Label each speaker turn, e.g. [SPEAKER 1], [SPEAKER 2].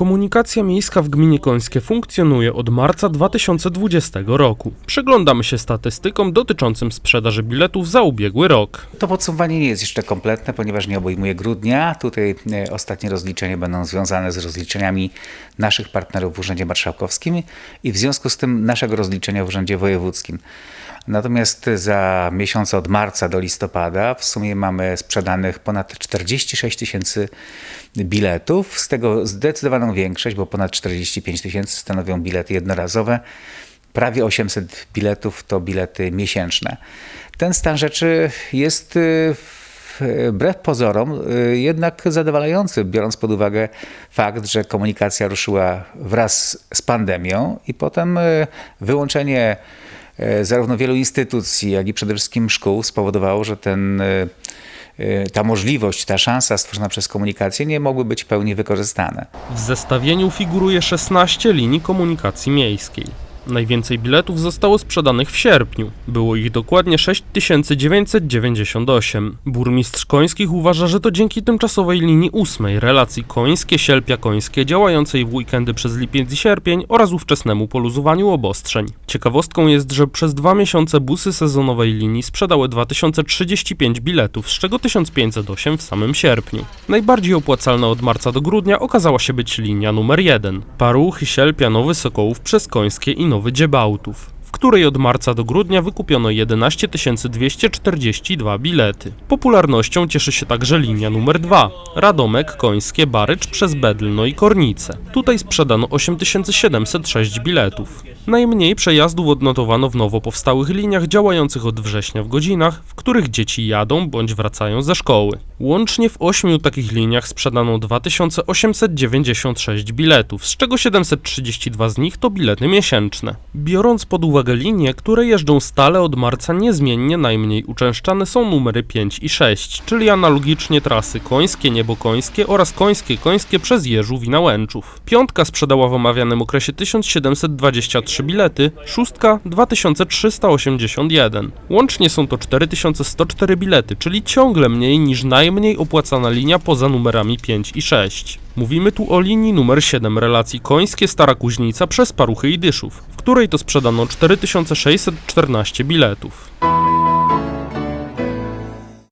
[SPEAKER 1] Komunikacja miejska w gminie Końskie funkcjonuje od marca 2020 roku. Przyglądamy się statystykom dotyczącym sprzedaży biletów za ubiegły rok.
[SPEAKER 2] To podsumowanie nie jest jeszcze kompletne, ponieważ nie obejmuje grudnia. Tutaj e, ostatnie rozliczenia będą związane z rozliczeniami naszych partnerów w Urzędzie Marszałkowskim i w związku z tym naszego rozliczenia w Urzędzie Wojewódzkim. Natomiast za miesiące od marca do listopada w sumie mamy sprzedanych ponad 46 tysięcy biletów. Z tego zdecydowaną większość, bo ponad 45 tysięcy stanowią bilety jednorazowe. Prawie 800 biletów to bilety miesięczne. Ten stan rzeczy jest y, wbrew pozorom y, jednak zadowalający, biorąc pod uwagę fakt, że komunikacja ruszyła wraz z pandemią i potem y, wyłączenie zarówno wielu instytucji, jak i przede wszystkim szkół spowodowało, że ten, y, y, ta możliwość, ta szansa stworzona przez komunikację nie mogły być w pełni wykorzystane.
[SPEAKER 1] W zestawieniu figuruje 16 linii komunikacji miejskiej. Najwięcej biletów zostało sprzedanych w sierpniu. Było ich dokładnie 6998. Burmistrz Końskich uważa, że to dzięki tymczasowej linii ósmej relacji Końskie-Sielpia-Końskie działającej w weekendy przez lipiec i sierpień oraz ówczesnemu poluzowaniu obostrzeń. Ciekawostką jest, że przez dwa miesiące busy sezonowej linii sprzedały 2035 biletów, z czego 1508 w samym sierpniu. Najbardziej opłacalna od marca do grudnia okazała się być linia numer 1. Paruchy, Sielpia, Nowy Sokołów przez Końskie i Nowy Dziebałtów, w której od marca do grudnia wykupiono 11 242 bilety. Popularnością cieszy się także linia numer 2. Radomek, Końskie, Barycz przez Bedlno i Kornice. Tutaj sprzedano 8706 biletów. Najmniej przejazdów odnotowano w nowo powstałych liniach działających od września w godzinach, w których dzieci jadą bądź wracają ze szkoły. Łącznie w ośmiu takich liniach sprzedano 2896 biletów, z czego 732 z nich to bilety miesięczne. Biorąc pod uwagę linie, które jeżdżą stale od marca niezmiennie najmniej uczęszczane są numery 5 i 6, czyli analogicznie trasy Końskie, Niebokońskie oraz Końskie, Końskie przez Jeżów i Nałęczów. Piątka sprzedała w omawianym okresie 1723 bilety, szóstka 2381. Łącznie są to 4104 bilety, czyli ciągle mniej niż najmniej opłacana linia poza numerami 5 i 6. Mówimy tu o linii numer 7 relacji Końskie Stara Kuźnica przez Paruchy i Dyszów, w której to sprzedano 4614 biletów.